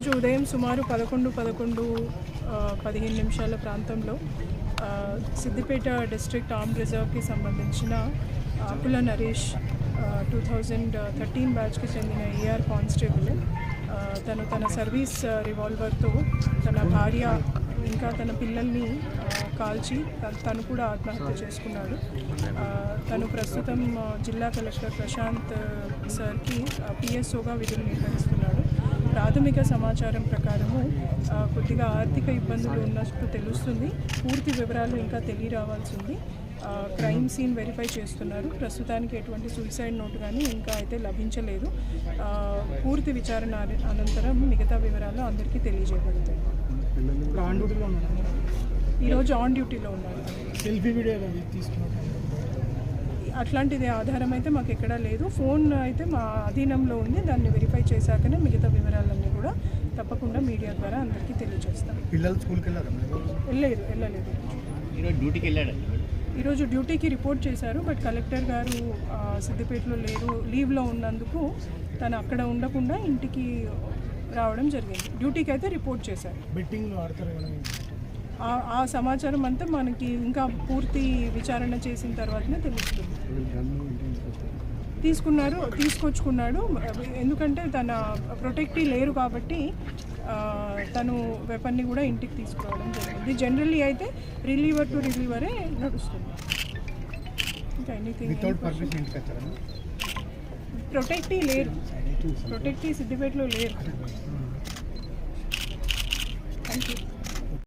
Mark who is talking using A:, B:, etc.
A: రోజు ఉదయం సుమారు పదకొండు పదకొండు పదిహేను నిమిషాల ప్రాంతంలో సిద్దిపేట డిస్ట్రిక్ట్ ఆర్మ్ రిజర్వ్కి సంబంధించిన Akula Naresh two thousand thirteen బ్యాచ్కి చెందిన ఏఆర్ కానిస్టేబుల్ తను తన సర్వీస్ రివాల్వర్తో తన భార్య ఇంకా తన పిల్లల్ని కాల్చి తను- తను కూడా ఆత్మహత్య చేసుకున్నాడు. తను ప్రస్తుతం జిల్లా కలెక్టర్ ప్రశాంత్ సార్కి పిఎస్ఓగా విధులు నిర్వహిస్తున్నాడు. ప్రాథమిక సమాచారం ప్రకారము కొద్దిగా ఆర్థిక ఇబ్బందులు ఉన్నట్టు తెలుస్తుంది. పూర్తి వివరాలు ఇంకా తెలియరావాల్సి ఉంది. ఆ, క్రైమ్ సీన్ వెరిఫై చేస్తున్నారు. ప్రస్తుతానికి ఎటువంటి సూసైడ్ నోట్ కానీ ఇంకా అయితే లభించలేదు. పూర్తి విచారణ అన- అనంతరం మిగతా వివరాలు అందరికీ తెలియజేయబడతాయి. ఈరోజు ఆన్ డ్యూటీలో ఉన్నారు.
B: సెల్ఫీ వీడియో అది తీసుకున్నాను
A: అట్లాంటిది ఆధారం అయితే మాకు ఎక్కడా లేదు. ఫోన్ అయితే మా అధీనంలో ఉంది. దాన్ని వెరిఫై చేశాకనే మిగతా వివరాలన్నీ కూడా తప్పకుండా మీడియా ద్వారా అందరికీ తెలియజేస్తాం.
B: పిల్లలు స్కూల్కి వెళ్ళారు
A: వెళ్ళలేదు వెళ్ళలేదు.
C: ఈరోజు డ్యూటీకి వెళ్ళాడండి
A: ఈరోజు డ్యూటీకి రిపోర్ట్ చేశారు బట్ కలెక్టర్ గారు సిద్దిపేటలో లేరు. లీవ్లో ఉన్నందుకు తను అక్కడ ఉండకుండా ఇంటికి రావడం జరిగింది. డ్యూటీకి అయితే రిపోర్ట్ చేశారు.
B: బెట్టింగ్లో ఆడతారు
A: ఆ- సమాచారం అంతా మనకి ఇంకా పూర్తి విచారణ చేసిన తర్వాతనే తెలుస్తుంది. తీసుకున్నారు తీసుకొచ్చుకున్నాడు. ఎందుకంటే తన ప్రొటెక్టీ లేరు కాబట్టి తను వెపన్ని కూడా ఇంటికి తీసుకురావడం జరిగింది. జనరల్లీ అయితే రిలీవర్ టు రిలీవరే నడుస్తుంది. ఇంకా ఎనీథింగ్ ప్రొటెక్టీ లేరు. ప్రొటెక్టీ సిద్దిపేటలో లేరు. Thank you